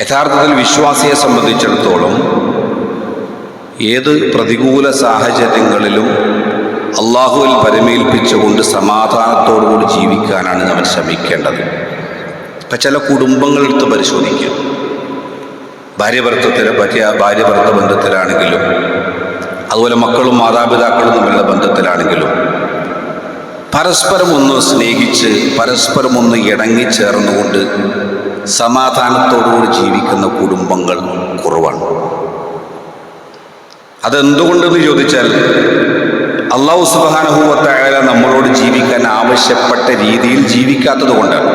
യഥാർത്ഥത്തിൽ വിശ്വാസിയെ സംബന്ധിച്ചിടത്തോളം ഏത് പ്രതികൂല സാഹചര്യങ്ങളിലും അള്ളാഹുവിൽ പരമേൽപ്പിച്ചുകൊണ്ട് സമാധാനത്തോടുകൂടി ജീവിക്കാനാണ് നമ്മൾ ശ്രമിക്കേണ്ടത്. ഇപ്പം ചില കുടുംബങ്ങളെടുത്ത് പരിശോധിക്കുക ഭാര്യ ഭർത്തത്തിൽ പറ്റിയ ഭാര്യ ഭർത്ത ബന്ധത്തിലാണെങ്കിലും അതുപോലെ മക്കളും മാതാപിതാക്കളും തമ്മിലുള്ള ബന്ധത്തിലാണെങ്കിലും പരസ്പരം ഒന്ന് സ്നേഹിച്ച് പരസ്പരം ഒന്ന് ഇണങ്ങിച്ചേർന്നുകൊണ്ട് സമാധാനത്തോടുകൂടി ജീവിക്കുന്ന കുടുംബങ്ങൾ കുറവാണ്. അതെന്തുകൊണ്ടെന്ന് ചോദിച്ചാൽ അള്ളാഹു സുബാനഹുവത്തായ നമ്മളോട് ജീവിക്കാൻ ആവശ്യപ്പെട്ട രീതിയിൽ ജീവിക്കാത്തത് കൊണ്ടാണ്.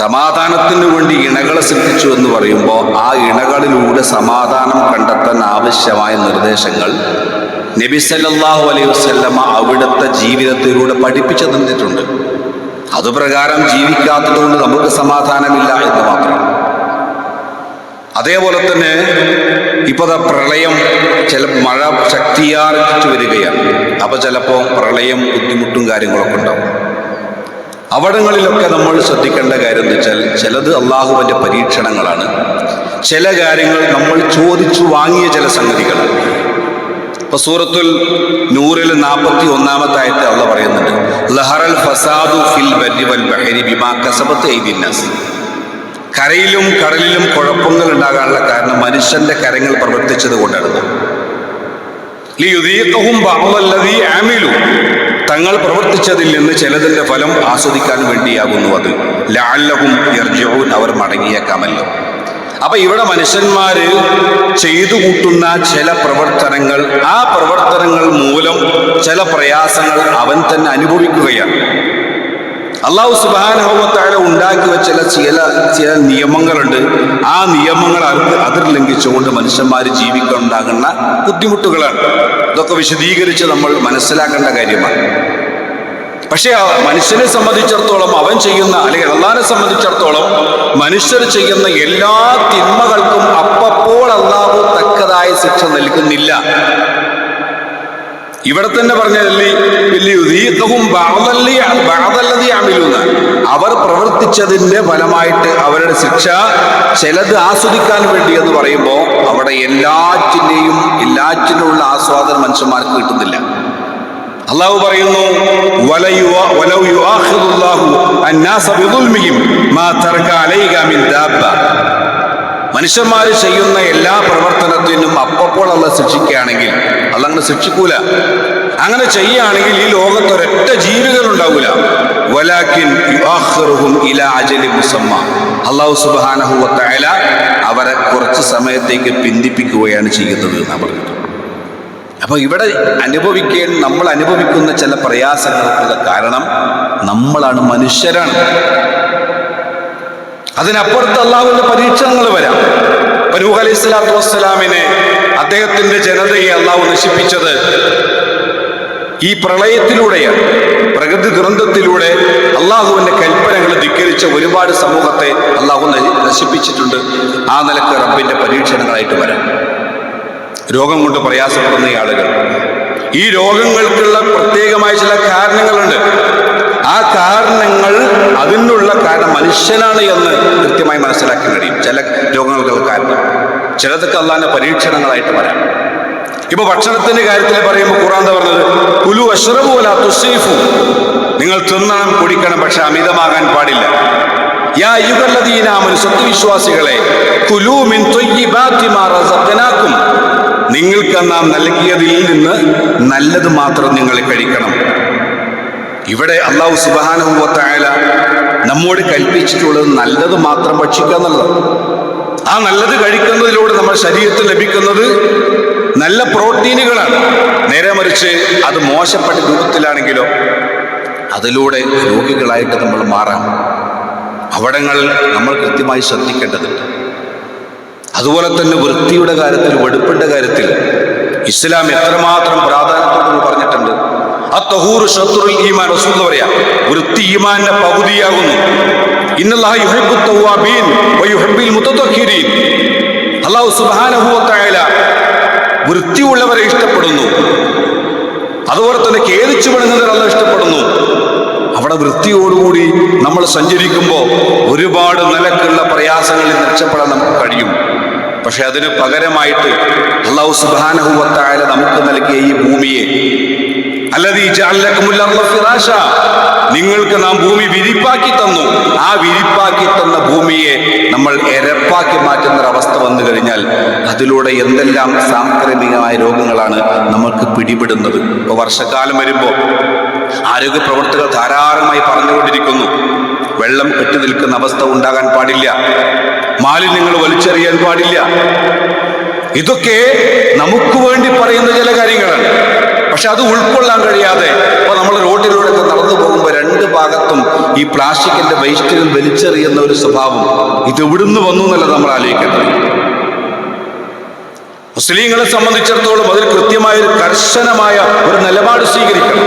സമാധാനത്തിന് വേണ്ടി ഇണകളെ സൃഷ്ടിച്ചു എന്ന് പറയുമ്പോൾ ആ ഇണകളിലൂടെ സമാധാനം കണ്ടെത്താൻ ആവശ്യമായ നിർദ്ദേശങ്ങൾ നബി സല്ലല്ലാഹു അലൈഹി അവിടുത്തെ ജീവിതത്തിലൂടെ പഠിപ്പിച്ചു തന്നിട്ടുണ്ട് അതുപ്രകാരം ജീവിക്കാത്തത് കൊണ്ട് നമുക്ക് സമാധാനമില്ല എന്ന് മാത്രം. അതേപോലെ തന്നെ ഇപ്പോൾ പ്രളയം ചില മഴ ശക്തിയാർജിച്ചു വരികയാണ്. അപ്പോൾ ചിലപ്പോൾ പ്രളയം ബുദ്ധിമുട്ടും കാര്യങ്ങളൊക്കെ ഉണ്ടാവും. അവിടങ്ങളിലൊക്കെ നമ്മൾ ശ്രദ്ധിക്കേണ്ട കാര്യം എന്ന് വെച്ചാൽ ചിലത് അള്ളാഹുവിന്റെ പരീക്ഷണങ്ങളാണ്. ചില കാര്യങ്ങൾ നമ്മൾ ചോദിച്ചു വാങ്ങിയ ചില സംഗതികളാണ്. ഇപ്പൊ സൂറത്തുൽ നൂറിൽ നാൽപ്പത്തി ഒന്നാമത്തെ ആയത്തെ അള്ള പറയുന്നുണ്ട് ലഹറൽ ഫസാദു ഫിൽ ബിമാ കരയിലും കടലിലും കുഴപ്പങ്ങൾ ഉണ്ടാകാനുള്ള കാരണം മനുഷ്യന്റെ കരങ്ങൾ പ്രവർത്തിച്ചത് കൊണ്ടാണ്. തങ്ങൾ പ്രവർത്തിച്ചതിൽ നിന്ന് ചിലതിന്റെ ഫലം ആസ്വദിക്കാൻ വേണ്ടിയാകുന്നു അത്. യർജിഊൻ അവർ മടങ്ങിയേക്കാമല്ലോ. അപ്പൊ ഇവിടെ മനുഷ്യന്മാര് ചെയ്തു കൂട്ടുന്ന ചില പ്രവർത്തനങ്ങൾ ആ പ്രവർത്തനങ്ങൾ മൂലം ചില പ്രയാസങ്ങൾ അവൻ തന്നെ അനുഭവിക്കുകയാണ്. അള്ളാഹു സുബാനുഭവത്തായ ഉണ്ടാക്കി വെച്ച ചില ചില നിയമങ്ങളുണ്ട്. ആ നിയമങ്ങൾ അത് അതിർ ലംഘിച്ചുകൊണ്ട് മനുഷ്യന്മാർ ജീവിക്കാനുണ്ടാകുന്ന ബുദ്ധിമുട്ടുകളാണ്. ഇതൊക്കെ വിശദീകരിച്ച് നമ്മൾ മനസ്സിലാക്കേണ്ട കാര്യമാണ്. പക്ഷേ മനുഷ്യനെ സംബന്ധിച്ചിടത്തോളം അവൻ ചെയ്യുന്ന അല്ലെങ്കിൽ അള്ളാഹിനെ സംബന്ധിച്ചിടത്തോളം മനുഷ്യർ ചെയ്യുന്ന എല്ലാ തിന്മകൾക്കും അപ്പപ്പോൾ അള്ളാഹു തക്കതായ ശിക്ഷ നൽകുന്നില്ല. ഇവിടെ തന്നെ അമിലുന്ന. അവർ പ്രവർത്തിച്ചതിന്റെ ഫലമായിട്ട് അവരുടെ ശിക്ഷ ചിലത് ആസ്വദിക്കാൻ വേണ്ടി എന്ന് പറയുമ്പോൾ അവിടെ എല്ലാറ്റിന്റെയും എല്ലാറ്റിനുള്ള ആസ്വാദനം മനുഷ്യന്മാർക്ക് കിട്ടുന്നില്ല. അള്ളാഹു പറയുന്നു മനുഷ്യന്മാർ ചെയ്യുന്ന എല്ലാ പ്രവർത്തനത്തിനും അപ്പപ്പോൾ അല്ല ശിക്ഷിക്കുകയാണെങ്കിൽ അല്ല അങ്ങനെ ശിക്ഷിക്കൂല. അങ്ങനെ ചെയ്യുകയാണെങ്കിൽ ഈ ലോകത്ത് ഒരൊറ്റ ജീവികൾ ഉണ്ടാവൂല. അജലി അള്ളാഹു സുബ്ഹാനഹു വതആല അവരെ കുറച്ച് സമയത്തേക്ക് പിന്തിപ്പിക്കുകയാണ് ചെയ്യുന്നത് എന്നാണ് പറഞ്ഞത് അപ്പൊ ഇവിടെ അനുഭവിക്കാൻ നമ്മൾ അനുഭവിക്കുന്ന ചില പ്രയാസങ്ങൾക്കുള്ള കാരണം നമ്മളാണ് മനുഷ്യരാണ്. അതിനപ്പുറത്ത് അള്ളാഹുവിന്റെ പരീക്ഷണങ്ങൾ വരാം. പരൂഹ് അലൈഹി സ്വലാത്തു വസ്സലാമിനെ അദ്ദേഹത്തിന്റെ ജനതയെ അള്ളാഹു നശിപ്പിച്ചത് ഈ പ്രളയത്തിലൂടെയാണ്. പ്രകൃതി ദുരന്തത്തിലൂടെ അള്ളാഹുവിന്റെ കൽപ്പനകൾ ധിക്കരിച്ച ഒരുപാട് സമൂഹത്തെ അള്ളാഹു നശിപ്പിച്ചിട്ടുണ്ട്. ആ നിലയ്ക്ക് റബ്ബിന്റെ പരീക്ഷണങ്ങളായിട്ട് വരാം. രോഗം കൊണ്ട് പ്രയാസപ്പെടുന്ന ആളുകൾ. ഈ രോഗങ്ങൾക്കുള്ള പ്രത്യേകമായ ചില കാരണങ്ങളുണ്ട്. ആ കാരണങ്ങൾ അതിനുള്ള കാരണം മനുഷ്യനാണ് എന്ന് കൃത്യമായി മനസ്സിലാക്കാൻ കഴിയും. ചില രോഗങ്ങൾക്കുള്ള കാരണം. ചിലതൊക്കെ അള്ളാന്റെ പരീക്ഷണങ്ങളായിട്ട് വരാം ഇപ്പൊ ഭക്ഷണത്തിന്റെ കാര്യത്തിൽ പറയുമ്പോൾ ഖുറാൻ പറഞ്ഞത്? കുലു അഷ്റബുല തുസീഫു നിങ്ങൾ തിന്നണം കുടിക്കണം പക്ഷെ അമിതമാകാൻ പാടില്ല. സത്യവിശ്വാസികളെ കുലൂമിൻ നിങ്ങൾക്ക് നാം നൽകിയതിൽ നിന്ന് നല്ലത് മാത്രം നിങ്ങൾ കഴിക്കണം. ഇവിടെ അള്ളാഹു സുബാനുഭവത്തായാല നമ്മോട് കൽപ്പിച്ചിട്ടുള്ളത് നല്ലത് മാത്രം ഭക്ഷിക്കുക എന്നുള്ളത് ആ നല്ലത് കഴിക്കുന്നതിലൂടെ നമ്മുടെ ശരീരത്തിൽ ലഭിക്കുന്നത് നല്ല പ്രോട്ടീനുകളാണ്. നേരെ മറിച്ച് അത് മോശപ്പെട്ട രൂപത്തിലാണെങ്കിലോ അതിലൂടെ രോഗികളായിട്ട് നമ്മൾ മാറാം. അവിടങ്ങൾ നമ്മൾ കൃത്യമായി ശ്രദ്ധിക്കേണ്ടതുണ്ട്. അതുപോലെ തന്നെ വൃത്തിയുടെ കാര്യത്തിൽ വെടുപ്പിന്റെ കാര്യത്തിൽ ഇസ്ലാം എത്രമാത്രം പ്രാധാന്യത്തോട് പറഞ്ഞിട്ടുണ്ട്. ആ തഹൂർ ഷത്രുൽ ഈമാൻ എന്ന് പറയാ വൃത്തി ഈമാന്റെ പകുതിയാകുന്നു. വൃത്തിയുള്ളവരെ ഇഷ്ടപ്പെടുന്നു. അതുപോലെ തന്നെ ഖേദിച്ചു വിടുന്നവരെ അല്ല ഇഷ്ടപ്പെടുന്നു. അവിടെ വൃത്തിയോടുകൂടി നമ്മൾ സഞ്ചരിക്കുമ്പോൾ ഒരുപാട് നിലക്കുള്ള പ്രയാസങ്ങളിൽ രക്ഷപ്പെടാൻ നമുക്ക് കഴിയും പക്ഷെ അതിന് പകരമായിട്ട് അള്ളാഹു സുബാനഹുവത്തായ നമുക്ക് നൽകിയ ഈ ഭൂമിയെ. നിങ്ങൾക്ക് നാം ഭൂമി വിരിപ്പാക്കി തന്നു ആ വിരിപ്പാക്കി തന്ന ഭൂമിയെ നമ്മൾ എരപ്പാക്കി മാറ്റുന്ന ഒരവസ്ഥ അവസ്ഥ വന്നു കഴിഞ്ഞാൽ അതിലൂടെ എന്തെല്ലാം സാംക്രമികമായ രോഗങ്ങളാണ് നമുക്ക് പിടിപെടുന്നത് ഇപ്പൊ വർഷക്കാലം വരുമ്പോൾ ആരോഗ്യ പ്രവർത്തകർ ധാരാളമായി പറഞ്ഞുകൊണ്ടിരിക്കുന്നു. വെള്ളം കെട്ടി നിൽക്കുന്ന അവസ്ഥ ഉണ്ടാകാൻ പാടില്ല. മാലിന്യങ്ങൾ വലിച്ചെറിയാൻ പാടില്ല. ഇതൊക്കെ നമുക്ക് വേണ്ടി പറയുന്ന ചില കാര്യങ്ങളാണ്. പക്ഷെ അത് ഉൾക്കൊള്ളാൻ കഴിയാതെ ഇപ്പൊ നമ്മൾ റോഡിലൂടെ നടന്നു പോകുമ്പോൾ രണ്ട് ഭാഗത്തും ഈ പ്ലാസ്റ്റിക്കിന്റെ വേസ്റ്റുകൾ വലിച്ചെറിയുന്ന ഒരു സ്വഭാവം ഇത് എവിടുന്ന് വന്നു എന്നല്ല നമ്മൾ ആലോചിക്കേണ്ടത്? മുസ്ലിങ്ങളെ സംബന്ധിച്ചിടത്തോളം അതിൽ കൃത്യമായ ഒരു കർശനമായ ഒരു നിലപാട് സ്വീകരിക്കണം.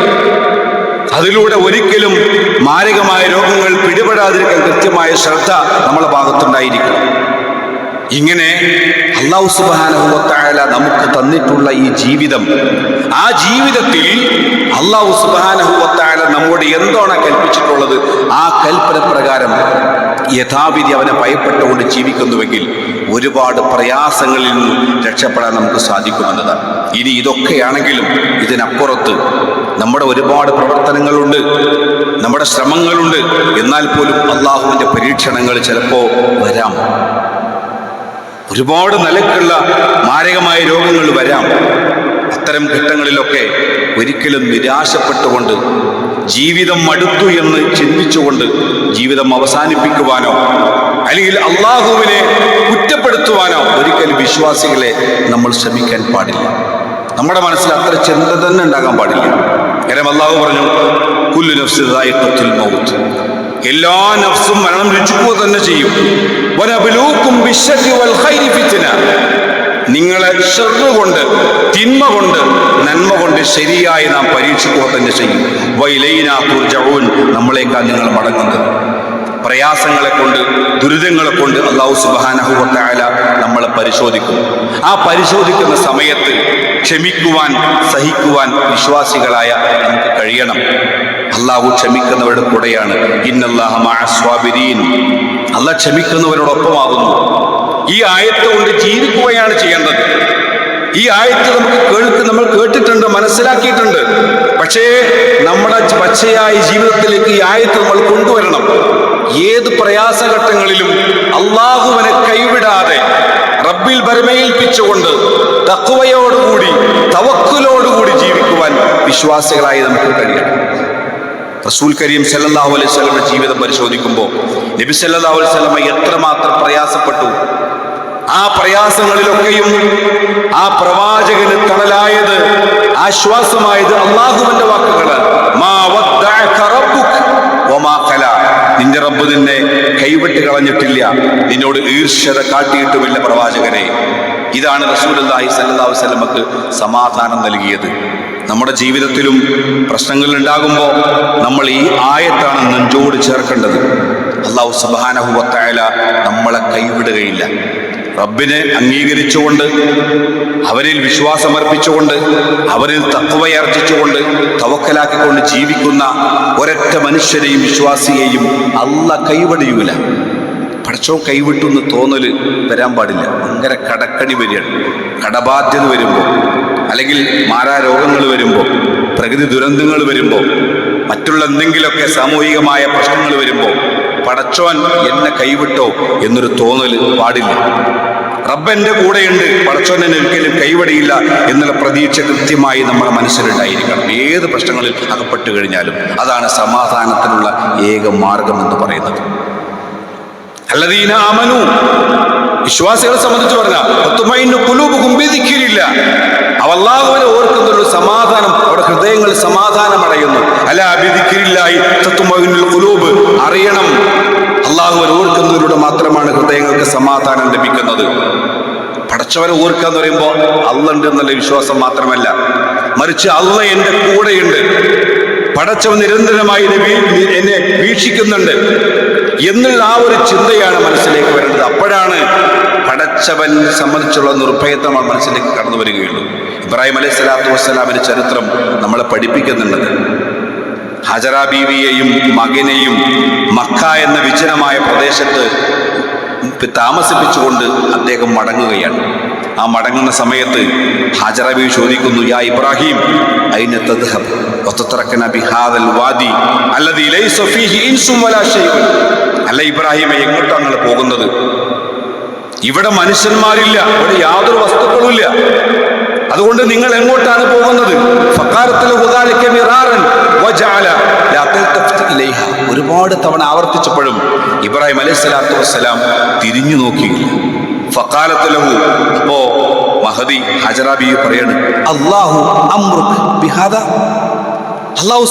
അതിലൂടെ ഒരിക്കലും മാരകമായ രോഗങ്ങൾ പിടിപെടാതിരിക്കാൻ കൃത്യമായ ശ്രദ്ധ നമ്മളെ ഭാഗത്തുണ്ടായിരിക്കും ഇങ്ങനെ അള്ളാഹു സുബാനഹുല നമുക്ക് തന്നിട്ടുള്ള ഈ ജീവിതം ആ ജീവിതത്തിൽ അള്ളാഹു സുബാനഹുല നമ്മോട് എന്താണ് കൽപ്പിച്ചിട്ടുള്ളത്? ആ കൽപ്പന പ്രകാരം യഥാവിധി അവനെ ഭയപ്പെട്ടുകൊണ്ട് ജീവിക്കുന്നുവെങ്കിൽ ഒരുപാട് പ്രയാസങ്ങളിൽ നിന്നും രക്ഷപ്പെടാൻ നമുക്ക് സാധിക്കുമെന്നതാണ്. ഇനി ഇതൊക്കെയാണെങ്കിലും ഇതിനപ്പുറത്ത് നമ്മുടെ ഒരുപാട് പ്രവർത്തനങ്ങളുണ്ട് നമ്മുടെ ശ്രമങ്ങളുണ്ട്. എന്നാൽ പോലും അള്ളാഹുവിന്റെ പരീക്ഷണങ്ങൾ ചിലപ്പോൾ വരാം. ഒരുപാട് നിലക്കുള്ള മാരകമായ രോഗങ്ങൾ വരാം. അത്തരം ഘട്ടങ്ങളിലൊക്കെ ഒരിക്കലും നിരാശപ്പെട്ടുകൊണ്ട് ജീവിതം മടുത്തു എന്ന് ചിന്തിച്ചുകൊണ്ട് ജീവിതം അവസാനിപ്പിക്കുവാനോ അല്ലെങ്കിൽ അള്ളാഹുവിനെ കുറ്റപ്പെടുത്തുവാനോ ഒരിക്കലും വിശ്വാസികളെ നമ്മൾ ശ്രമിക്കാൻ പാടില്ല. നമ്മുടെ മനസ്സിൽ അത്ര ചിന്ത തന്നെ ഉണ്ടാകാൻ പാടില്ല. കാരണം അള്ളാഹു പറഞ്ഞു കുല്ലു നഫ്സ് മൗത്ത്. എല്ലാ നഫ്സും മരണം രുചിക്കുക തന്നെ ചെയ്യും. നിങ്ങളെ ഷെറ് കൊണ്ട് തിന്മ കൊണ്ട് നന്മ കൊണ്ട് ശരിയായി നാം പരീക്ഷിക്കുക തന്നെ ചെയ്യും. വൈലൈനാ തുർജഊൻ. നമ്മളേക്കാൾ നിങ്ങൾ മടങ്ങുന്നത്. പ്രയാസങ്ങളെ കൊണ്ട് ദുരിതങ്ങളെ കൊണ്ട് അള്ളാഹു സുബാനഹുല നമ്മളെ പരിശോധിക്കും. ആ പരിശോധിക്കുന്ന സമയത്ത് ക്ഷമിക്കുവാൻ സഹിക്കുവാൻ വിശ്വാസികളായ നമുക്ക് കഴിയണം. അള്ളാഹു ക്ഷമിക്കുന്നവരുടെ കൂടെയാണ്. ഇന്നല്ലാഹ അള്ളാഹ് ക്ഷമിക്കുന്നവരോടൊപ്പമാകുന്നു. ഈ ആയത്ത് കൊണ്ട് ജീവിക്കുകയാണ് ചെയ്യേണ്ടത്. ഈ ആയത്ത് നമുക്ക് കേൾക്ക് നമ്മൾ കേട്ടിട്ടുണ്ട് മനസ്സിലാക്കിയിട്ടുണ്ട്. പക്ഷേ നമ്മുടെ പച്ചയായ ജീവിതത്തിലേക്ക് ഈ ആയത്ത് നമ്മൾ കൊണ്ടുവരണം. ഏത് പ്രയാസഘട്ടങ്ങളിലും അള്ളാഹുവിനെ കൈവിടാതെ റബ്ബിൽ ഭരമേൽപ്പിച്ചുകൊണ്ട് തക്കുവയോടുകൂടി തവക്കുലോടുകൂടി ജീവിക്കുവാൻ വിശ്വാസികളായി നമുക്ക് കഴിയണം. റസൂൽ കരീം സല്ലാഹു അലൈഹി സ്വലമയുടെ ജീവിതം പരിശോധിക്കുമ്പോൾ നബി സല്ലാഹു അലൈഹി സ്വലമ എത്രമാത്രം പ്രയാസപ്പെട്ടു. ആ പ്രയാസങ്ങളിലൊക്കെയും ആ പ്രവാചകന് തണലായത് ആശ്വാസമായത് അള്ളാഹുവിന്റെ വാക്കുകളാണ്. നിന്റെ റബ്ബ് നിന്നെ കൈവിട്ട് കളഞ്ഞിട്ടില്ല. നിന്നോട് ഈർഷ്യത കാട്ടിയിട്ടുമില്ല പ്രവാചകനെ. ഇതാണ് റസൂലുള്ളാഹി സ്വല്ലല്ലാഹു അലൈഹി വസല്ലമക്ക് സമാധാനം നൽകിയത്. നമ്മുടെ ജീവിതത്തിലും പ്രശ്നങ്ങൾ ഉണ്ടാകുമ്പോൾ നമ്മൾ ഈ ആയത്താണ് നെഞ്ചോട് ചേർക്കേണ്ടത്. അള്ളാഹു സുബാനഹുവത്തായ നമ്മളെ കൈവിടുകയില്ല. റബ്ബിനെ അംഗീകരിച്ചുകൊണ്ട് അവരിൽ വിശ്വാസമർപ്പിച്ചുകൊണ്ട് അവരിൽ തത്വയർജിച്ചുകൊണ്ട് തവക്കലാക്കിക്കൊണ്ട് ജീവിക്കുന്ന ഒരൊറ്റ മനുഷ്യരെയും വിശ്വാസിയെയും അല്ല കൈവടിയൂല. പടച്ചോ കൈവിട്ടു എന്ന് തോന്നൽ വരാൻ പാടില്ല. ഭയങ്കര കടക്കണി വരികയാണ്. കടബാധ്യത വരുമ്പോൾ അല്ലെങ്കിൽ മാരാരോഗങ്ങൾ വരുമ്പോൾ പ്രകൃതി ദുരന്തങ്ങൾ വരുമ്പോൾ മറ്റുള്ള എന്തെങ്കിലുമൊക്കെ സാമൂഹികമായ പ്രശ്നങ്ങൾ വരുമ്പോൾ പടച്ചോൻ എന്നെ കൈവിട്ടോ എന്നൊരു തോന്നൽ പാടില്ല. റബ്ബന്റെ കൂടെയുണ്ട് പടച്ചോൻ എന്നെ ഒരിക്കലും കൈവടിയില്ല എന്നുള്ള പ്രതീക്ഷ കൃത്യമായി നമ്മുടെ മനസ്സിലുണ്ടായിരിക്കണം. ഏത് പ്രശ്നങ്ങളിൽ അകപ്പെട്ടു കഴിഞ്ഞാലും അതാണ് സമാധാനത്തിനുള്ള ഏക മാർഗം എന്ന് പറയുന്നത്. അല്ലദീന ആമനു. വിശ്വാസികളെ സംബന്ധിച്ച് പറഞ്ഞ കുലൂബ് കുമ്പിതിക്കില്ല അവല്ലാഹുവിനെ ഓർക്കുന്നൊരു സമാധാനം അവരുടെ ഹൃദയങ്ങൾ സമാധാനം അടയുന്നു അല്ല അഭിതിക്കില്ലായി കുലൂബ് അറിയണം. അള്ളാഹുവിനെ ഓർക്കുന്നതിലൂടെ മാത്രമാണ് ഹൃദയങ്ങൾക്ക് സമാധാനം ലഭിക്കുന്നത്. പടച്ചവനെ ഓർക്കുക എന്ന് പറയുമ്പോൾ അള്ളുണ്ട് എന്നുള്ള വിശ്വാസം മാത്രമല്ല. മറിച്ച് അള്ള എന്റെ കൂടെയുണ്ട്. പടച്ചവൻ നിരന്തരമായി എന്നെ വീക്ഷിക്കുന്നുണ്ട്. എന്നുള്ള ആ ഒരു ചിന്തയാണ് മനസ്സിലേക്ക് വരേണ്ടത് അപ്പോഴാണ് പടച്ചവൻ സംബന്ധിച്ചുള്ള നിർഭയത്വം മനസ്സിലേക്ക് കടന്നു വരികയുള്ളൂ. ഇബ്രാഹിം അലൈഹി സ്വലാത്തു വസ്സലാമിന്റെ ചരിത്രം നമ്മളെ പഠിപ്പിക്കുന്നുണ്ട്. ഹജറ ബീവിയെയും മകനെയും മക്ക എന്ന വിജനമായ പ്രദേശത്ത് താമസിപ്പിച്ചുകൊണ്ട് അദ്ദേഹം മടങ്ങുകയാണ്. ആ മടങ്ങുന്ന സമയത്ത് ഹാജറബി ചോദിക്കുന്നു യാ ഇബ്രാഹിം അയിന തദ്ഹബ്? വതതറകന ബിഹാദൽ വാദി അല്ലദീ ലൈസ ഫീഹി ഇൻസും വലാ ശൈഉൻ അല്ല ഇബ്രാഹിമേ എങ്ങോട്ടാണ് നിങ്ങൾ പോകുന്നത്? ഇവിടെ മനുഷ്യന്മാരില്ല ഇവിടെ യാതൊരു വസ്തുക്കളുമില്ല. അതുകൊണ്ട് നിങ്ങൾ എങ്ങോട്ടാണ് പോകുന്നത്? ഒരുപാട് തവണ ആവർത്തിച്ചപ്പോഴും ഇബ്രാഹിം അലൈഹി സ്വലാത്തു വസ്സലാം തിരിഞ്ഞു നോക്കിയില്ല ഫഖാലത്ത് ലഹു. അപ്പോ മഹദി ഹജറ പറയാണ് അല്ലാഹു അംറുക് ബിഹാദ. അള്ളാഹു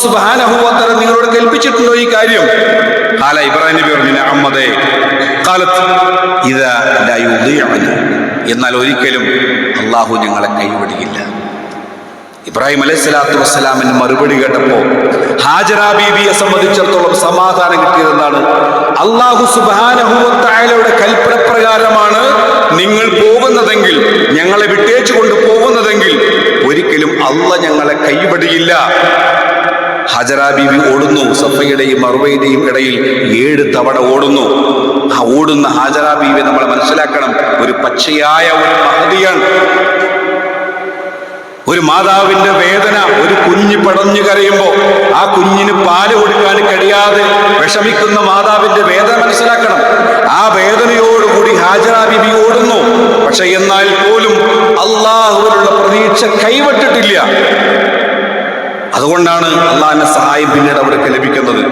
തആല നിങ്ങളോട് കൽപ്പിച്ചിട്ടുണ്ടോ ഈ കാര്യം? ഖാല ഇബ്രാഹിം നബി പറഞ്ഞു അമ്മദേ ലാ യുദീഉന. എന്നാൽ ഒരിക്കലും അള്ളാഹു ഞങ്ങളെ കൈവിടുകയില്ല ഇബ്രാഹിം അലൈഹി സ്വലാത്തു വസ്സലാമിന് മറുപടി കേട്ടപ്പോൾ ഹാജറ ബീബിയെ സംബന്ധിച്ചിടത്തോളം സമാധാനം കിട്ടിയതെന്താണ്? അള്ളാഹു സുബാനഹുവത്തായാലയുടെ കൽപ്പന പ്രകാരമാണ് നിങ്ങൾ പോകുന്നതെങ്കിൽ ഞങ്ങളെ വിട്ടേച്ചു കൊണ്ട് പോകുന്നതെങ്കിൽ ഒരിക്കലും അല്ല ഞങ്ങളെ കൈപടിയില്ല ഹജറ ബീവി ഓടുന്നു സഫയുടെയും മറുവയുടെയും ഇടയിൽ ഏഴ് തവണ ഓടുന്നു. ആ ഓടുന്ന ഹാജറ ബീവി നമ്മൾ മനസ്സിലാക്കണം ഒരു പച്ചയായ ഒരു മഹതിയാണ് ഒരു മാതാവിന്റെ വേദന ഒരു കുഞ്ഞ് പടഞ്ഞു കരയുമ്പോൾ ആ കുഞ്ഞിന് പാൽ കൊടുക്കാൻ കഴിയാതെ വിഷമിക്കുന്ന മാതാവിന്റെ വേദന മനസ്സിലാക്കണം. ആ വേദനയോടുകൂടി ഹാജറ ബിബി ഓടുന്നു. പക്ഷെ എന്നാൽ പോലും അള്ളാഹുവിനുള്ള പ്രതീക്ഷ കൈവിട്ടിട്ടില്ല. അതുകൊണ്ടാണ് അള്ളാഹിന്റെ സഹായം പിന്നീട് അവർക്ക് ലഭിക്കുന്നത്.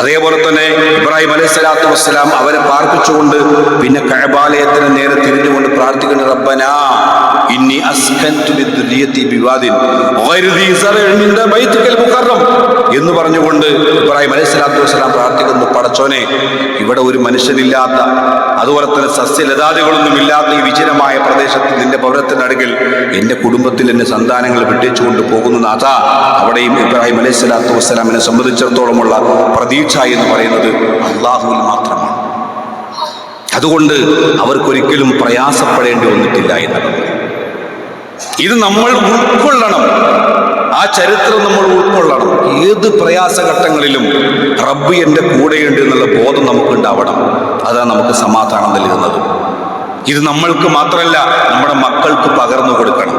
അതേപോലെ തന്നെ ഇബ്രാഹിം അലൈഹി സ്വലാത്തു വസ്സലാം അവരെ പ്രാർത്ഥിച്ചുകൊണ്ട് പിന്നെ കഴബാലയത്തിന് നേരെ തിരിഞ്ഞുകൊണ്ട് പ്രാർത്ഥിക്കുന്ന റബ്ബന ഇന്നി അസ്കൻതു ബിദ്ദുരിയത്തി ബിവാദിൻ ഗൈറു ദീ മിൻ ഇൻദ ബൈതിക്കൽ മുകറം എന്ന് പറഞ്ഞുകൊണ്ട് ഇബ്രാഹിം അലൈഹി സ്വലാത്തു വസ്സലാം പ്രാർത്ഥിക്കുന്നു. പടച്ചോനെ ഇവിടെ ഒരു മനുഷ്യനില്ലാത്ത അതുപോലെ തന്നെ സസ്യലതാദികളൊന്നും ഇല്ലാത്ത ഈ വിജനമായ പ്രദേശത്ത് നിന്റെ പൗരത്തിനടുകിൽ എന്റെ കുടുംബത്തിൽ എന്റെ സന്താനങ്ങൾ വിട്ടേച്ചുകൊണ്ട് പോകുന്നു നാഥ. അവിടെയും ഇബ്രാഹിം അലൈഹി സ്വലാത്തു വസ്സലാമിനെ സംബന്ധിച്ചിടത്തോളമുള്ള പ്രതീക്ഷ എന്ന് പറയുന്നത് അള്ളാഹുവിൽ മാത്രമാണ്. അതുകൊണ്ട് അവർക്കൊരിക്കലും പ്രയാസപ്പെടേണ്ടി വന്നിട്ടില്ല എന്നുള്ളത് ഇത് നമ്മൾ ഉൾക്കൊള്ളണം. ആ ചരിത്രം നമ്മൾ ഉൾക്കൊള്ളണം. ഏത് പ്രയാസഘട്ടങ്ങളിലും റബ്ബ് എന്റെ കൂടെയുണ്ട് എന്നുള്ള ബോധം നമുക്കുണ്ടാവണം. അതാണ് നമുക്ക് സമാധാനം നൽകുന്നത്. ഇത് നമ്മൾക്ക് മാത്രമല്ല നമ്മുടെ മക്കൾക്ക് പകർന്നു കൊടുക്കണം.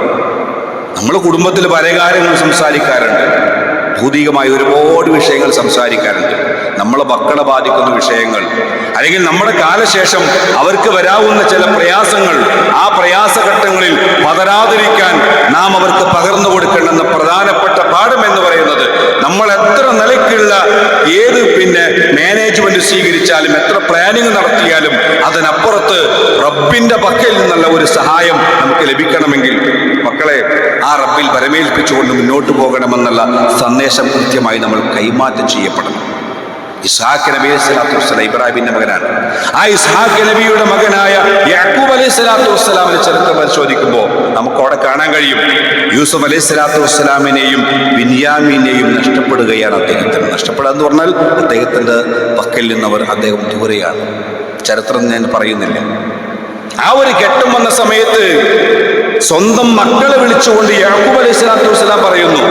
നമ്മുടെ കുടുംബത്തിൽ പല കാര്യങ്ങൾ സംസാരിക്കാറുണ്ട്. ഭൗതികമായ ഒരുപാട് വിഷയങ്ങൾ സംസാരിക്കാറുണ്ട്. നമ്മളെ മക്കളെ ബാധിക്കുന്ന വിഷയങ്ങൾ. അല്ലെങ്കിൽ നമ്മുടെ കാലശേഷം അവർക്ക് വരാവുന്ന ചില പ്രയാസങ്ങൾ ആ പ്രയാസഘട്ടങ്ങളിൽ പതരാതിരിക്കാൻ നാം അവർക്ക് പകർന്നു കൊടുക്കേണ്ടെന്ന പ്രധാനപ്പെട്ട പാഠം എന്ന് പറയുന്നത് നമ്മൾ എത്ര നിലയ്ക്കുള്ള ഏത് പിന്നെ മാനേജ്മെന്റ് സ്വീകരിച്ചാലും എത്ര പ്ലാനിങ് നടത്തിയാലും അതിനപ്പുറത്ത് റബ്ബിന്റെ പക്കൽ നിന്നുള്ള ഒരു സഹായം നമുക്ക് ലഭിക്കണമെങ്കിൽ മക്കളെ ആ റബ്ബിൽ പരമേൽപ്പിച്ചുകൊണ്ട് മുന്നോട്ട് പോകണമെന്നുള്ള സന്ദേശം കൃത്യമായി നമ്മൾ കൈമാറ്റം ചെയ്യപ്പെടണം. ഇസ്ഹാഖ് നബി അലൈഹി സ്വലാത്തു വസ്സലാം ഇബ്രാഹിമിന്റെ മകനാണ്. ആ ഇസ്ഹാഖ് നബിയുടെ മകനായ യാക്കൂബ് അലൈഹി സ്വലാത്തു വസ്സലാമിന്റെ ചരിത്രം പരിശോധിക്കുമ്പോൾ നമുക്ക് അവിടെ കാണാൻ കഴിയും. യൂസുഫ് അലൈഹി സ്വലാത്തു വസ്സലാമിനെയും ബിൻയാമിനെയും നഷ്ടപ്പെടുകയാണ് അദ്ദേഹത്തിന്. നഷ്ടപ്പെടുക എന്ന് പറഞ്ഞാൽ അദ്ദേഹത്തിന്റെ പക്കൽ നിന്നവർ അദ്ദേഹം ദൂരെയാണ്. ചരിത്രം ഞാൻ പറയുന്നില്ല. ആ ഒരു ഘട്ടം വന്ന സമയത്ത് സ്വന്തം മക്കളെ വിളിച്ചുകൊണ്ട് യാക്കൂബ് അലൈഹി സ്വലാത്തു വസ്സലാം പറയുന്നു.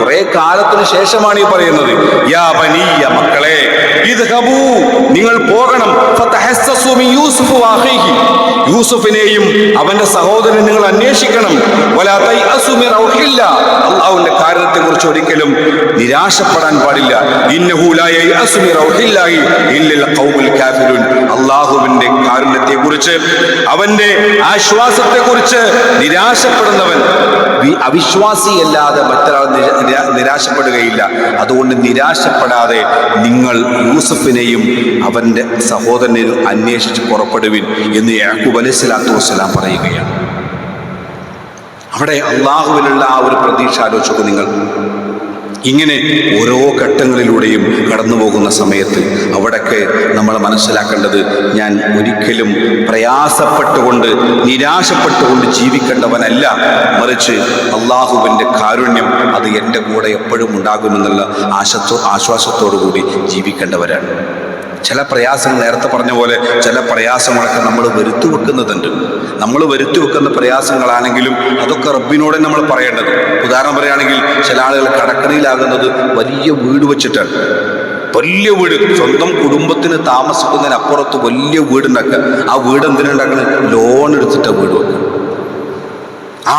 കുറെ കാലത്തിന് ശേഷമാണ് ഈ പറയുന്നത്. യാ ബനീയ മക്കളെ നിങ്ങൾ പോകണം. യൂസുഫിനെയും അവന്റെ സഹോദരൻ നിങ്ങൾ അന്വേഷിക്കണം. അള്ളാഹുവിന്റെ കാര്യത്തെ കുറിച്ച് ഒരിക്കലും നിരാശപ്പെടാൻ പാടില്ല. അള്ളാഹുവിന്റെ കാരുണ്യത്തെ കുറിച്ച് അവന്റെ ആശ്വാസത്തെ കുറിച്ച് നിരാശപ്പെടുന്നവൻ അവിശ്വാസിയല്ലാതെ മറ്റൊരാൾ നിരാശപ്പെടുകയില്ല. അതുകൊണ്ട് നിരാശപ്പെടാതെ നിങ്ങൾ യൂസഫിനെയും അവന്റെ സഹോദരനെയും അന്വേഷിച്ച് പുറപ്പെടുവിൻ എന്ന് യാക്കൂബ് അലൈഹി സ്വലാത്തു വസ്സലാം പറയുകയാണ്. അവിടെ അള്ളാഹുവിനുള്ള ആ ഒരു പ്രതീക്ഷ ആലോചിച്ചു നിങ്ങൾ. ഇങ്ങനെ ഓരോ ഘട്ടങ്ങളിലൂടെയും കടന്നു പോകുന്ന സമയത്ത് അവിടൊക്കെ നമ്മൾ മനസ്സിലാക്കേണ്ടത് ഞാൻ ഒരിക്കലും പ്രയാസപ്പെട്ടുകൊണ്ട് നിരാശപ്പെട്ടുകൊണ്ട് ജീവിക്കേണ്ടവനല്ല. മറിച്ച് അള്ളാഹുവിന്റെ കാരുണ്യം അത് എന്റെ കൂടെ എപ്പോഴും ഉണ്ടാകുമെന്നുള്ള ആശത്തോ ആശ്വാസത്തോടു കൂടി ജീവിക്കേണ്ടവരാണ്. ചില പ്രയാസങ്ങൾ നേരത്തെ പറഞ്ഞ പോലെ ചില പ്രയാസങ്ങളൊക്കെ നമ്മൾ വരുത്തി വെക്കുന്നതുണ്ട്. നമ്മൾ വരുത്തി വെക്കുന്ന പ്രയാസങ്ങളാണെങ്കിലും അതൊക്കെ റബ്ബിനോട് നമ്മൾ പറയേണ്ടത്. ഉദാഹരണം പറയുകയാണെങ്കിൽ ചില ആളുകൾ കടക്കണിയിലാകുന്നത് വലിയ വീട് വെച്ചിട്ടാണ്. വലിയ വീട് സ്വന്തം കുടുംബത്തിന് താമസിക്കുന്നതിനപ്പുറത്ത് വലിയ വീടുണ്ടാക്കുക. ആ വീട് എന്തിനുണ്ടാക്കുന്നത് ലോൺ എടുത്തിട്ട് വീട് വെക്കുക.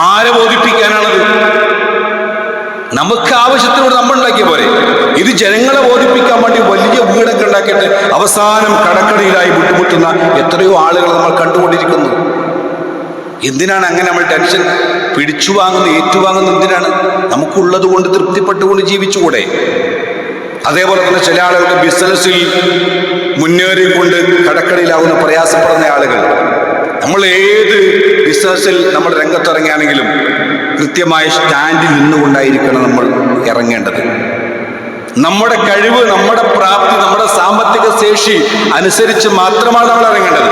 ആരെ ബോധിപ്പിക്കാനാണത് നമുക്ക് ആവശ്യത്തിനോട് നമ്മൾ ഉണ്ടാക്കിയ പോലെ ഇത് ജനങ്ങളെ ബോധിപ്പിക്കാൻ വേണ്ടി വലിയ വീടൊക്കെ ഉണ്ടാക്കിയിട്ട് അവസാനം കടക്കടിയിലായി ബുദ്ധിമുട്ടുന്ന എത്രയോ ആളുകൾ നമ്മൾ കണ്ടുകൊണ്ടിരിക്കുന്നു. എന്തിനാണ് അങ്ങനെ നമ്മൾ ടെൻഷൻ പിടിച്ചു വാങ്ങുന്ന ഏറ്റുവാങ്ങുന്ന? എന്തിനാണ്? നമുക്കുള്ളത് കൊണ്ട് തൃപ്തിപ്പെട്ടുകൊണ്ട് ജീവിച്ചുകൂടെ? അതേപോലെ തന്നെ ചില ആളുകൾക്ക് ബിസിനസ്സിൽ മുന്നേറിക്കൊണ്ട് കടക്കടിയിലാവുന്ന പ്രയാസപ്പെടുന്ന ആളുകൾ. നമ്മൾ ഏത് ബിസിനസ്സിൽ നമ്മൾ രംഗത്തിറങ്ങിയാണെങ്കിലും കൃത്യമായ സ്റ്റാൻഡിൽ നിന്നുകൊണ്ടായിരിക്കണം നമ്മൾ ഇറങ്ങേണ്ടത്. നമ്മുടെ കഴിവ് നമ്മുടെ പ്രാപ്തി നമ്മുടെ സാമ്പത്തിക ശേഷി അനുസരിച്ച് മാത്രമാണ് നമ്മൾ ഇറങ്ങേണ്ടത്.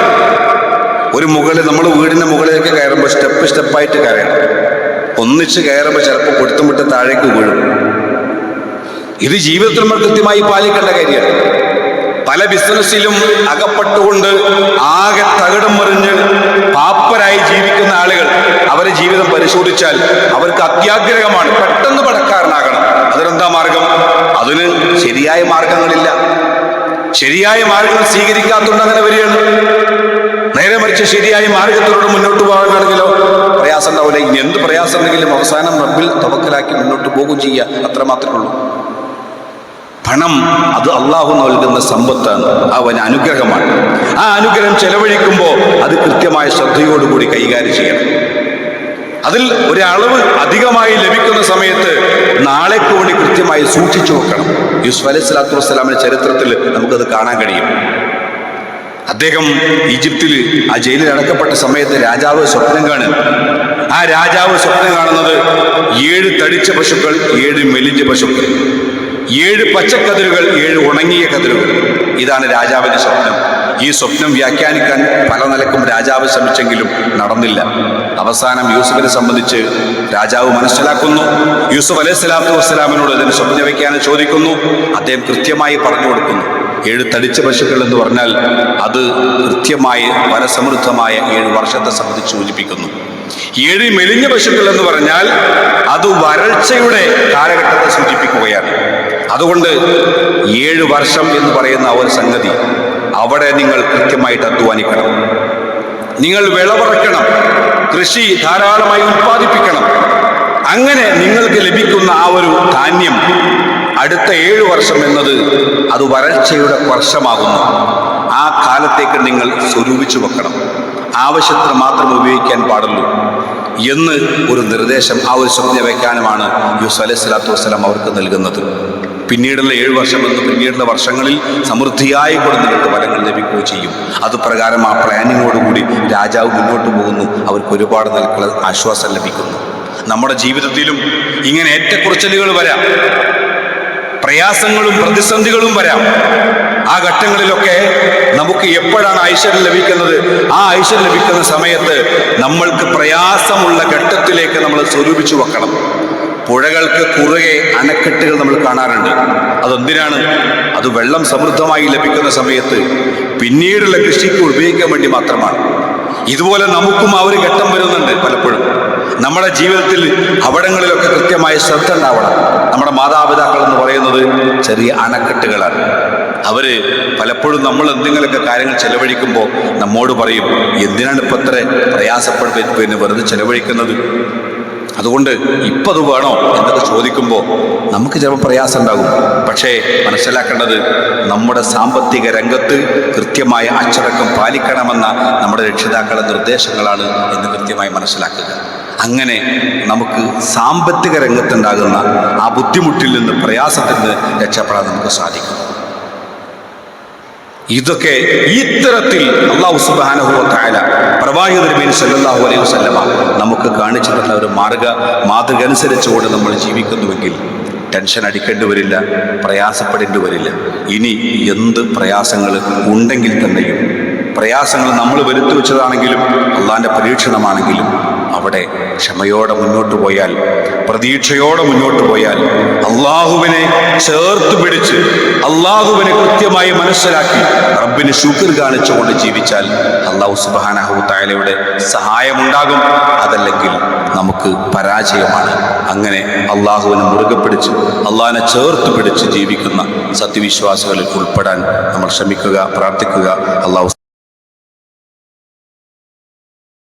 ഒരു മുകളിൽ നമ്മൾ വീടിന്റെ മുകളിലേക്ക് കയറുമ്പോൾ സ്റ്റെപ്പ് സ്റ്റെപ്പായിട്ട് കയറണം ഒന്നിച്ച് കയറുമ്പോൾ ചിലപ്പോൾ കൊടുത്തും താഴേക്ക് വീഴും. ഇത് ജീവിതത്തിൽ നമ്മൾ കൃത്യമായി പാലിക്കേണ്ട കാര്യമാണ്. പല ബിസിനസ്സിലും അകപ്പെട്ടുകൊണ്ട് ആകെ തകിടം മറിഞ്ഞ് പാപ്പരായി ജീവിക്കുന്ന ആളുകൾ അവരെ ജീവിതം പരിശോധിച്ചാൽ അവർക്ക് അത്യാഗ്രഹമാണ് പെട്ടെന്ന് പണക്കാരനാകണം. അതിനെന്താ മാർഗം? അതിന് ശരിയായ മാർഗങ്ങളില്ല. ശരിയായ മാർഗങ്ങൾ സ്വീകരിക്കാത്തതുകൊണ്ട് അങ്ങനെ വരികയാണ്. നേരെ മറിച്ച് ശരിയായ മാർഗത്തിലൂടെ മുന്നോട്ട് പോകാനാണെങ്കിലോ പ്രയാസം ഉണ്ടാവില്ല. എന്ത് പ്രയാസം ഉണ്ടെങ്കിലും അവസാനം റബ്ബിൽ തവക്കലാക്കി മുന്നോട്ട് പോകും ചെയ്യുക. അത്ര മാത്രമേ ഉള്ളൂ. പണം അത് അള്ളാഹു നൽകുന്ന സമ്പത്താണ്. അവൻ അനുഗ്രഹമാണ്. ആ അനുഗ്രഹം ചെലവഴിക്കുമ്പോൾ അത് കൃത്യമായ ശ്രദ്ധയോടുകൂടി കൈകാര്യം ചെയ്യണം. അതിൽ ഒരളവ് അധികമായി ലഭിക്കുന്ന സമയത്ത് നാളേക്ക് വേണ്ടി കൃത്യമായി സൂക്ഷിച്ചു വെക്കണം. യൂസുഫ് അലൈഹി സ്വലാത്തു വസ്സലാമിന്റെ ചരിത്രത്തിൽ നമുക്കത് കാണാൻ കഴിയും. അദ്ദേഹം ഈജിപ്തിൽ ആ ജയിലിൽ അടക്കപ്പെട്ട സമയത്ത് രാജാവ് സ്വപ്നം കാണും ആ രാജാവ് സ്വപ്നം കാണുന്നത് ഏഴ് തടിച്ച പശുക്കൾ ഏഴ് മെലിഞ്ഞ പശുക്കൾ. ഏഴ് പച്ചക്കതിരുകൾ ഏഴ് ഉണങ്ങിയ കതിരുകൾ. ഇതാണ് രാജാവിന്റെ സ്വപ്നം. ഈ സ്വപ്നം വ്യാഖ്യാനിക്കാൻ പല നിലക്കും രാജാവ് ശ്രമിച്ചെങ്കിലും നടന്നില്ല. അവസാനം യൂസുഫിനെ സംബന്ധിച്ച് രാജാവ് മനസ്സിലാക്കുന്നു. യൂസുഫ് അലൈഹി സ്വലാത്തു വസ്സലാമിനോട് അതിന് സ്വപ്നം വയ്ക്കാൻ ചോദിക്കുന്നു. അദ്ദേഹം കൃത്യമായി പറഞ്ഞു കൊടുക്കുന്നു. ഏഴ് തടിച്ച പശുക്കൾ എന്ന് പറഞ്ഞാൽ അത് കൃത്യമായി വനസമൃദ്ധമായ ഏഴ് വർഷത്തെ സംബന്ധിച്ച് സൂചിപ്പിക്കുന്നു. ഏഴ് മെലിഞ്ഞ പശുക്കൾ എന്ന് പറഞ്ഞാൽ അത് വരൾച്ചയുടെ കാലഘട്ടത്തെ സൂചിപ്പിക്കുകയാണ്. അതുകൊണ്ട് ഏഴ് വർഷം എന്ന് പറയുന്ന ആ ഒരു സംഗതി അവിടെ നിങ്ങൾ കൃത്യമായിട്ട് അധ്വാനിക്കണം. നിങ്ങൾ വിളവിറക്കണം കൃഷി ധാരാളമായി ഉൽപ്പാദിപ്പിക്കണം. അങ്ങനെ നിങ്ങൾക്ക് ലഭിക്കുന്ന ആ ഒരു ധാന്യം അടുത്ത ഏഴു വർഷം എന്നത് അത് വരൾച്ചയുടെ വർഷമാകുന്നു. ആ കാലത്തേക്ക് നിങ്ങൾ സ്വരൂപിച്ചു വെക്കണം. ആവശ്യത്തിന് മാത്രം ഉപയോഗിക്കാൻ പാടുള്ളൂ എന്ന് ഒരു നിർദ്ദേശം ആ ഒരു സ്വപ്ന വയ്ക്കാനുമാണ് യൂസ് അലൈഹി സ്വലാത്തു വസ്സലാം അവർക്ക് നൽകുന്നത്. പിന്നീടുള്ള ഏഴ് വർഷം എന്ന് പിന്നീടുള്ള വർഷങ്ങളിൽ സമൃദ്ധിയായി കൂടെ നിങ്ങൾക്ക് ഫലങ്ങൾ ലഭിക്കുകയും ചെയ്യും. അത് പ്രകാരം ആ പ്ലാനിങ്ങോടുകൂടി രാജാവ് മുന്നോട്ട് പോകുന്നു. അവർക്ക് ഒരുപാട് നിലക്കുള്ള ആശ്വാസം ലഭിക്കുന്നു. നമ്മുടെ ജീവിതത്തിലും ഇങ്ങനെ ഏറ്റക്കുറച്ചിലുകൾ വരാം. പ്രയാസങ്ങളും പ്രതിസന്ധികളും വരാം. ആ ഘട്ടങ്ങളിലൊക്കെ നമുക്ക് എപ്പോഴാണ് ഐശ്വര്യം ലഭിക്കുന്നത്? ആ ഐശ്വര്യം ലഭിക്കുന്ന സമയത്ത് നമ്മൾക്ക് പ്രയാസമുള്ള ഘട്ടത്തിലേക്ക് നമ്മൾ സ്വരൂപിച്ചു വെക്കണം. പുഴകൾക്ക് കുറുകെ അണക്കെട്ടുകൾ നമ്മൾ കാണാറുണ്ട്. അതെന്തിനാണ്? അത് വെള്ളം സമൃദ്ധമായി ലഭിക്കുന്ന സമയത്ത് പിന്നീടുള്ള കൃഷിക്ക് ഉപയോഗിക്കാൻ വേണ്ടി മാത്രമാണ്. ഇതുപോലെ നമുക്കും ആ ഒരു ഘട്ടം വരുന്നുണ്ട് പലപ്പോഴും. നമ്മുടെ ജീവിതത്തിൽ അവിടങ്ങളിലൊക്കെ കൃത്യമായ ശ്രദ്ധ ഉണ്ടാവണം. നമ്മുടെ മാതാപിതാക്കൾ എന്ന് പറയുന്നത് ചെറിയ അണക്കെട്ടുകളാണ്. അവർ പലപ്പോഴും നമ്മൾ എന്തെങ്കിലുമൊക്കെ കാര്യങ്ങൾ ചെലവഴിക്കുമ്പോൾ നമ്മോട് പറയും എന്തിനാണ് ഇപ്പം ഇത്ര പ്രയാസപ്പെട്ട് പിന്നെ വെറുതെ ചെലവഴിക്കുന്നത്? അതുകൊണ്ട് ഇപ്പം അത് വേണോ എന്നൊക്കെ ചോദിക്കുമ്പോൾ നമുക്ക് ചിലപ്പോൾ പ്രയാസം ഉണ്ടാകും പക്ഷേ മനസ്സിലാക്കേണ്ടത് നമ്മുടെ സാമ്പത്തിക രംഗത്ത് കൃത്യമായ അച്ചടക്കം പാലിക്കണമെന്ന നമ്മുടെ രക്ഷിതാക്കളുടെ നിർദ്ദേശങ്ങളാണ് എന്ന് കൃത്യമായി മനസ്സിലാക്കുക. അങ്ങനെ നമുക്ക് സാമ്പത്തിക രംഗത്തുണ്ടാകുന്ന ആ ബുദ്ധിമുട്ടിൽ നിന്ന് പ്രയാസത്തിൽ നിന്ന് രക്ഷപ്പെടാൻ നമുക്ക് സാധിക്കും. ഇതൊക്കെ ഇത്തരത്തിൽ അള്ളാഹു സുബാനഹുല പ്രവാഹിതാഹു അലൈഹി വസല്ലമ നമുക്ക് കാണിച്ചു തന്ന ഒരു മാർഗ മാതൃക അനുസരിച്ചുകൊണ്ട് നമ്മൾ ജീവിക്കുന്നുവെങ്കിൽ ടെൻഷൻ അടിക്കേണ്ടി വരില്ല പ്രയാസപ്പെടേണ്ടി വരില്ല. ഇനി എന്ത് പ്രയാസങ്ങൾ ഉണ്ടെങ്കിൽ തന്നെയും പ്രയാസങ്ങൾ നമ്മൾ വരുത്തി വെച്ചതാണെങ്കിലും അള്ളാഹിന്റെ പരീക്ഷണമാണെങ്കിലും അവിടെ ക്ഷമയോടെ മുന്നോട്ട് പോയാൽ പ്രതീക്ഷയോടെ മുന്നോട്ട് പോയാൽ അള്ളാഹുവിനെ ചേർത്ത് പിടിച്ച് അള്ളാഹുവിനെ കൃത്യമായി മനസ്സിലാക്കി റബ്ബിന് ശുക്ർ കാണിച്ചുകൊണ്ട് ജീവിച്ചാൽ അള്ളാഹു സുബാനഹു തായാലയുടെ സഹായമുണ്ടാകും. അതല്ലെങ്കിൽ നമുക്ക് പരാജയമാണ്. അങ്ങനെ അള്ളാഹുവിനെ മുറുകെ പിടിച്ച് അള്ളാഹിനെ ചേർത്ത് പിടിച്ച് ജീവിക്കുന്ന സത്യവിശ്വാസികളിൽ ഉൾപ്പെടാൻ നമ്മൾ ശ്രമിക്കുക പ്രാർത്ഥിക്കുക. അള്ളാഹു